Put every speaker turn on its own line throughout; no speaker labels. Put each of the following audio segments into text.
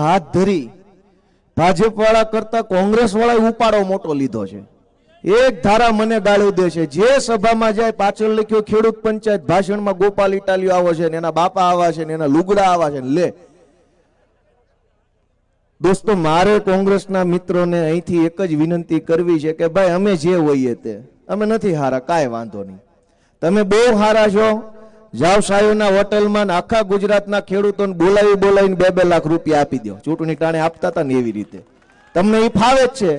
હાથ ધરી ભાજપ વાળા કરતા કોંગ્રેસ વાળા ઉપાડો મોટો લીધો છે. એક ધારા મને ગાળ્યું દે છે. જે સભામાં જાય પાછળ લખ્યો, ખેડૂત પંચાયત ભાષણમાં ગોપાલ ઇટાલીઓ આવો છે ને એના બાપા આવા છે ને એના લુગડા આવા છે લે. દોસ્તો, મારે કોંગ્રેસના મિત્રોને અહીંથી એક જ વિનંતી કરવી છે કે, ભાઈ, અમે જે હોઈએ તે, અમે નથી હારા, કાંઈ વાંધો નહીં. તમે બહુ હારા છો જાવ સાયોના હોટલમાં આખા ગુજરાતના ખેડૂતોને બોલાવી બોલાવીને બે બે લાખ રૂપિયા આપી દો ચૂંટણી ટાણે આપતા હતા ને એવી રીતે. તમને એ ફાવે જ છે.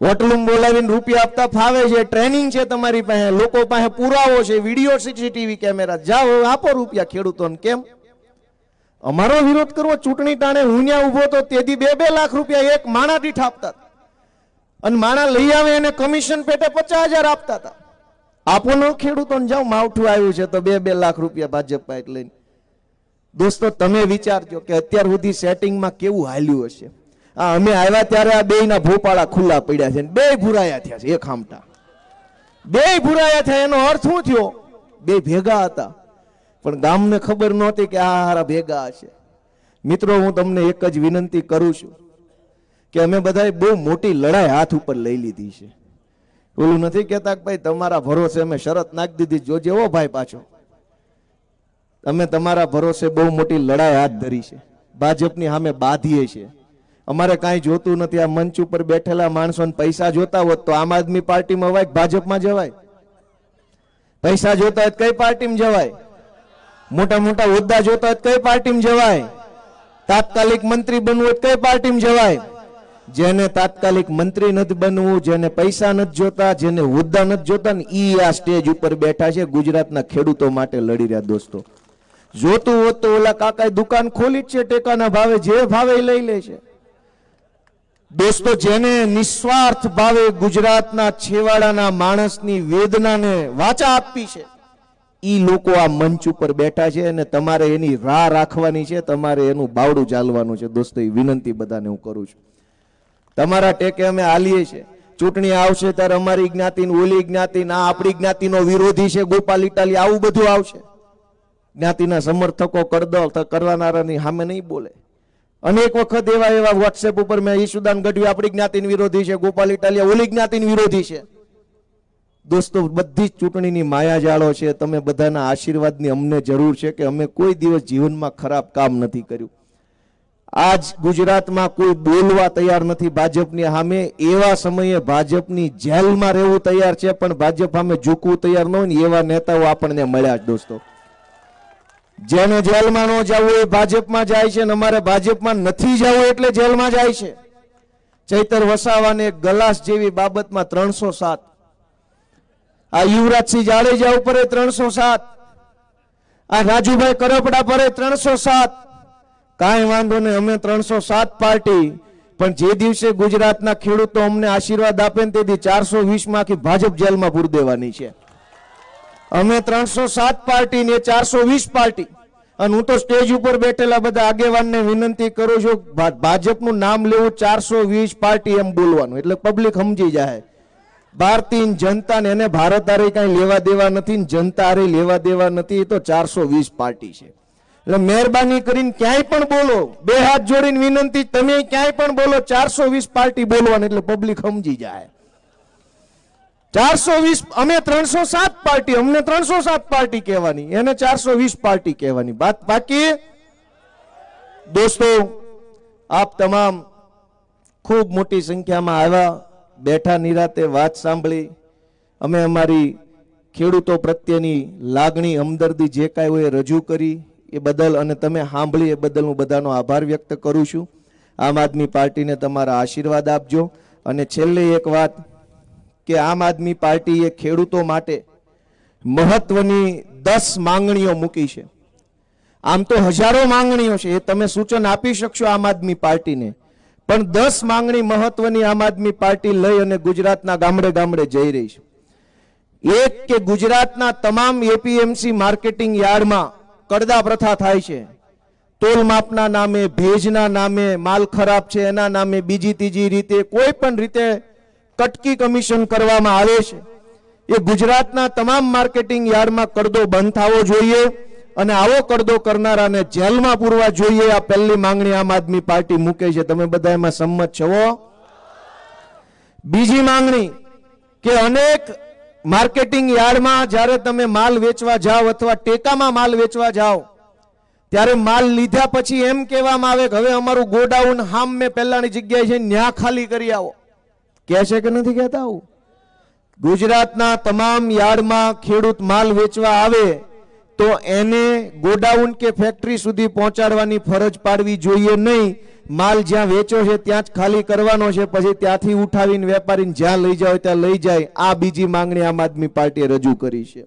હોટલમાં બોલાવીને રૂપિયા આપતા ફાવે છે. ટ્રેનિંગ છે તમારી પાસે. લોકો પાસે પુરાવો છે. Video CCTV camera. જાઓ, આપો રૂપિયા ખેડૂતોને. કેમ? અમારો વિરોધ કરવો ચૂંટણી ટાણે હું ત્યાં ઊભો તો તેથી બે બે લાખ રૂપિયા એક માણા દીઠ આપતા અને માણા લઈ આવે એને કમિશન પેટે પચાસ હજાર આપતા હતા આપો ન ખેડૂતોને જાઓ માવઠું આવ્યું છે તો બે બે લાખ રૂપિયા ભાજપ પાઇટ લઈને. દોસ્તો, તમે વિચારજો કે અત્યાર સુધી સેટિંગમાં કેવું હાલ્યું હશે? આ અમે આવ્યા ત્યારે આ બેયના ભોપાળા ખુલ્લા પડ્યા છે બે ભૂરાયા થયા છે, એક હામટા બે ભૂરાયા થયા, એનો અર્થ શું થયો? બે ભેગા હતા. પણ ગામને ખબર નહોતી કે આ હારા ભેગા હશે. મિત્રો, હું તમને એક જ વિનંતી કરું છું કે અમે બધાએ બહુ મોટી લડાઈ હાથ ઉપર લઈ લીધી છે. ઓલું નથી કહેતા કે ભાઈ તમારા ભરોસે અમે શરત નાખી દીધી. જોજે ઓ ભાઈ પાછો. અમે તમારા ભરોસે બહુ મોટી લડાઈ હાથ ધરી છે. ભાજપની સામે બાંધીએ છીએ. અમારે કાંઈ જોતું નથી. આ મંચ ઉપર બેઠેલા માણસોને પૈસા જોતા હોત તો આમ આદમી પાર્ટીમાં હોય ભાજપમાં જવાય? પૈસા જોતા હોય કઈ પાર્ટીમાં જવાય? મોટા મોટા હોદ્દા જોતા હોય કઈ પાર્ટીમાં જવાય? તાત્કાલિક મંત્રી બનવું હોય કઈ પાર્ટીમાં જવાય? જેને તાત્કાલિક મંત્રી નથી બનવું, જેને પૈસા નથી જોતા, જેને હોદ્દા નથી જોતા ને ઈ આ સ્ટેજ ઉપર બેઠા છે ગુજરાતના ખેડૂતો માટે લડી રહ્યા દોસ્તો. જોતું હોત તો ઓલા કાકાએ દુકાન ખોલી જ છે, ટેકાના ભાવે, જે ભાવે લઈ લે છે. દોસ્તો, જેને નિસ્વાર્થ ભાવે ગુજરાતના છેવાડાના માણસની વેદનાને વાચા આપી છે, ઈ લોકો આ મંચ ઉપર બેઠા છે અને તમારે એની રાહ રાખવાની છે, તમારે એનું બાવડું ચાલવાનું છે. દોસ્તો એ વિનંતી બધાને હું કરું છું. તમારા ટેકે અમે હાલીએ છીએ. ચૂંટણી આવશે ત્યારે અમારી જ્ઞાતિ ઓલી જ્ઞાતિ ના આપણી જ્ઞાતિનો વિરોધી છે, ગોપાલ ઇટાલી, આવું બધું આવશે. જ્ઞાતિના સમર્થકો કરદળ કરવાનારાની સામે નહીં બોલે. અનેક વખત એવા એવા વોટ્સએપ ઉપર મેં ઈશુદાન ગઢવી આપણી જ્ઞાતિની વિરોધી છે, ગોપાલ ઇટાલિયા ઓલી જ્ઞાતિની વિરોધી છે. દોસ્તો, બધી જ ચૂંટણીની માયાજાળો છે. તમે બધાના આશીર્વાદની અમને જરૂર છે કે અમે કોઈ દિવસ જીવનમાં ખરાબ કામ નથી કર્યું. આજ ગુજરાતમાં કોઈ બોલવા તૈયાર નથી. ભાજપની સામે એવા સમયે ભાજપની જેલમાં રહેવું તૈયાર છે, પણ ભાજપ સામે ઝૂકવું તૈયાર ન હોય એવા નેતાઓ આપણને મળ્યા દોસ્તો. જેને જેલમાં ન જવું એ ભાજપમાં જાય છે અને અમારે ભાજપમાં નથી જવું એટલે જેલમાં જાય છે. ચૈતર વસાવાને ગલાસ જેવી બાબતમાં ત્રણસો સાત. આ યુવરાજસિંહ જાડેજા ઉપર ત્રણસો સાત. આ રાજુભાઈ કરપડા પર ત્રણસો સાત. કાંઈ વાંધો નહીં, અમે ત્રણસો સાત પાર્ટી. પણ જે દિવસે ગુજરાતના ખેડૂતો અમને આશીર્વાદ આપે ને તેથી ચારસો વીસમાંથી ભાજપ જેલમાં પૂરી દેવાની છે. અમે ત્રણસો સાત પાર્ટી ને ચારસો વીસ પાર્ટી. અને હું તો સ્ટેજ ઉપર બેઠેલા બધા આગેવાનને વિનંતી કરું છું ભાજપનું નામ લેવું ચારસો વીસ પાર્ટી એમ બોલવાનું, એટલે પબ્લિક સમજી જાય. ભારતીય જનતાને એને ભારત હારે કાંઈ લેવા દેવા નથી જનતા હારે લેવા દેવા નથી, એ તો ચારસો વીસ પાર્ટી છે. એટલે મહેરબાની કરીને ક્યાંય પણ બોલો. બે હાથ જોડીને વિનંતી, તમે ક્યાંય પણ બોલો. ચારસો વીસ પાર્ટી બોલવાની એટલે પબ્લિક સમજી જાય. ચારસો વીસ, અમે ત્રણસો સાત પાર્ટી, અમને ત્રણસો સાત પાર્ટી કહેવાની. એને ચારસો વીસ પાર્ટી કહેવાની. બાત બાકી? દોસ્તો, આપ તમામ ખૂબ મોટી સંખ્યામાં આવ્યા, બેઠા નિરાતે વાત સાંભળી. અમે અમારી ખેડૂતો પ્રત્યેની લાગણી હમદર્દી જે કાંઈ હોય રજૂ કરી. એ બદલ અને તમે સાંભળી એ બદલ હું બધાનો આભાર વ્યક્ત કરું છું. આમ આદમી પાર્ટીને તમારા આશીર્વાદ આપજો. અને છેલ્લે એક વાત કે આમ આદમી પાર્ટીએ ખેડૂતો માટે મહત્વની દસ માંગણીઓ મૂકી છે. આમ તો હજારો માંગણીઓ છે, એ તમે સૂચન આપી શકશો આમ આદમી પાર્ટીને. પણ દસ માંગણી મહત્વની આમ આદમી પાર્ટી લઈ અને ગુજરાતના ગામડે ગામડે જઈ રહી છે. એક કે ગુજરાતના તમામ એપીએમસી માર્કેટિંગ યાર્ડમાં કડદા પ્રથા થાય છે. તોલ માપના નામે, ભેજના નામે, માલ ખરાબ છે, એના નામે બીજી ત્રીજી રીતે કોઈ પણ રીતે કટકી કમિશન કરવામાં આવે છે. એ ગુજરાતના તમામ માર્કેટિંગ યાર્ડમાં કરદો બંધ થવો જોઈએ અને આવો કરદો કરનારાને જેલમાં પૂરવા જોઈએ, આ પહેલી માંગણી આમ આદમી પાર્ટી મૂકે છે. તમે બધા એમાં સંમત છો બીજી માંગણી કે અનેક માર્કેટિંગ યાર્ડમાં જ્યારે તમે માલ વેચવા જાઓ અથવા ટેકામાં માલ વેચવા જાઓ, ત્યારે માલ લીધા પછી એમ કહેવામાં આવે કે હવે અમારું ગોડાઉન હામ મેં પહેલાની જગ્યાએ છે ન્યા ખાલી કરી આવો. કહે છે કે નથી કહેતા આવું? ગુજરાતના તમામ યાર્ડમાં ખેડૂત માલ વેચવા આવે તો એને ગોડાઉન કે ફેક્ટરી સુધી પહોંચાડવાની ફરજ પાડવી જોઈએ નહીં. માલ જ્યાં વેચો છે, ત્યાં જ ખાલી કરવાનો છે. પછી ત્યાંથી ઉઠાવીને વેપારીને જ્યાં લઈ જાય ત્યાં લઈ જાય. આ બીજી માંગણી આમ આદમી પાર્ટીએ રજૂ કરી છે.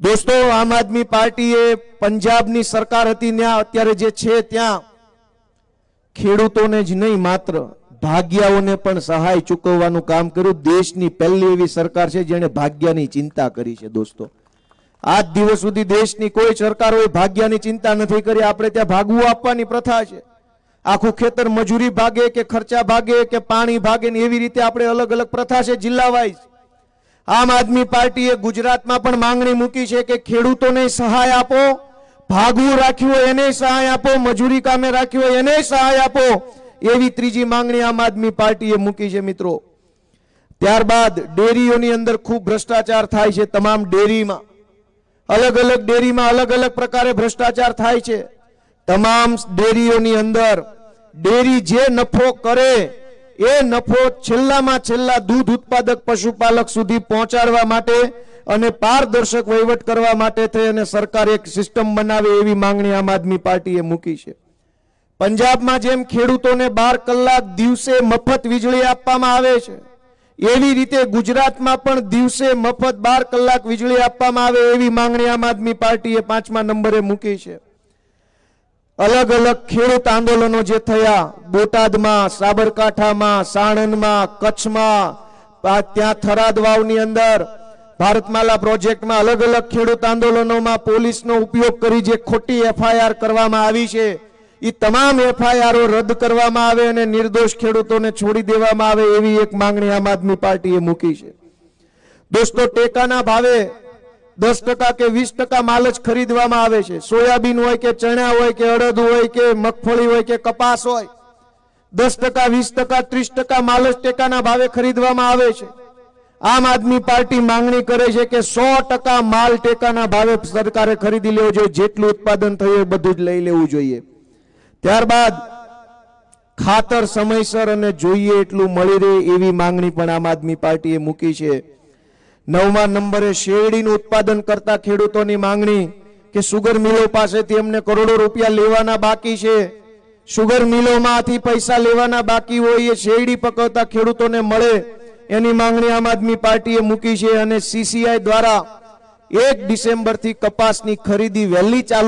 દોસ્તો, આમ આદમી પાર્ટીએ પંજાબની સરકાર હતી ત્યાં અત્યારે જે છે ત્યાં, ખેડૂતોને જ નહીં માત્ર, ભાગ્યાઓને પણ સહાય ચૂકવવાનું કામ કર્યું. દેશની પહેલી એવી સરકાર છે જેણે ભાગ્યની ચિંતા કરી છે, દોસ્તો. આજ દિવસ સુધી દેશની કોઈ સરકાર હોય, ભાગ્યની ચિંતા નથી કરી. આપણે ત્યાં ભાગવું આપવાની પ્રથા છે. આખું ખેતર મજૂરી ભાગે કે ખર્ચા ભાગે કે પાણી ભાગે ને એવી રીતે આપણે અલગ અલગ પ્રથા છે જિલ્લા વાઇઝ આમ આદમી પાર્ટીએ ગુજરાતમાં પણ માંગણી મૂકી છે કે ખેડૂતોને સહાય આપો, ભાગવું રાખ્યું હોય એને સહાય આપો, મજૂરી કામે રાખ્યું હોય એને સહાય આપો, એવી ત્રીજી માંગણી આમ આદમી પાર્ટીએ મૂકી છે મિત્રો. ત્યારબાદ ડેરીઓની અંદર ખૂબ ભ્રષ્ટાચાર થાય છે તમામ ડેરીમાં. અલગ અલગ ડેરીમાં અલગ અલગ પ્રકારે ભ્રષ્ટાચાર થાય છે. તમામ ડેરીઓની અંદર ડેરી જે નફો કરે, એ નફો છેલ્લામાં છેલ્લા દૂધ ઉત્પાદક પશુપાલક સુધી પહોંચાડવા માટે અને પારદર્શક વહીવટ કરવા માટે થઈ અને સરકાર એક સિસ્ટમ બનાવે એવી માંગણી આમ આદમી પાર્ટીએ મૂકી છે. પંજાબમાં જેમ ખેડૂતોને બાર કલાક દિવસે મફત વીજળી આપવામાં આવે છે, એવી રીતે ગુજરાતમાં પણ દિવસે મફત બાર કલાક વીજળી આપવામાં આવે એવી માંગણી આમ આદમી પાર્ટીએ પાંચમા નંબરે મૂકી છે. અલગ અલગ ખેડૂત આંદોલનો જે થયા, બોટાદમાં, સાબરકાંઠામાં, સાણંદમાં, કચ્છમાં ત્યાં થરાદ વાવની અંદર, ભારતમાલા પ્રોજેક્ટમાં અલગ અલગ ખેડૂત આંદોલનોમાં પોલીસનો ઉપયોગ કરી જે ખોટી એફઆઈઆર કરવામાં આવી છે એ તમામ એફઆઈઆરો રદ કરવામાં આવે અને નિર્દોષ ખેડૂતોને છોડી દેવામાં આવે એવી એક માંગણી આમ આદમી પાર્ટીએ મૂકી છે. દોસ્તો, ટેકાના ભાવે દસ ટકા કે વીસ ટકા માલ જ ખરીદવામાં આવે છે. સોયાબીન હોય કે ચણા હોય કે અડદ હોય કે મગફળી હોય કે કપાસ હોય, દસ ટકા, વીસ ટકા, ત્રીસ ટકા માલ જ ટેકાના ભાવે ખરીદવામાં આવે છે. આમ આદમી પાર્ટી માંગણી કરે છે કે સો ટકા માલ ટેકાના ભાવે સરકારે ખરીદી લેવો જોઈએ. જેટલું ઉત્પાદન થયું એ બધું જ લઈ લેવું જોઈએ. ત્યારબાદ ખાતર સમયસર અને જોઈએ એટલું મળી રહે એવી માંગણી પણ આમ આદમી પાર્ટીએ મૂકી છે. નવમા નંબરે શેરડીનું ઉત્પાદન કરતા ખેડૂતોની માંગણી કે સુગર મિલો પાસેથી અમને કરોડો રૂપિયા લેવાના બાકી છે. સુગર મિલોમાંથી પૈસા લેવાના બાકી હોય એ શેરડી પકવતા ખેડૂતોને મળે એની માંગણી આમ આદમી પાર્ટીએ મૂકી છે અને સીસીઆઈ દ્વારા એક ડિસેમ્બરથી કપાસની ખરીદી વહેલી ચાલુ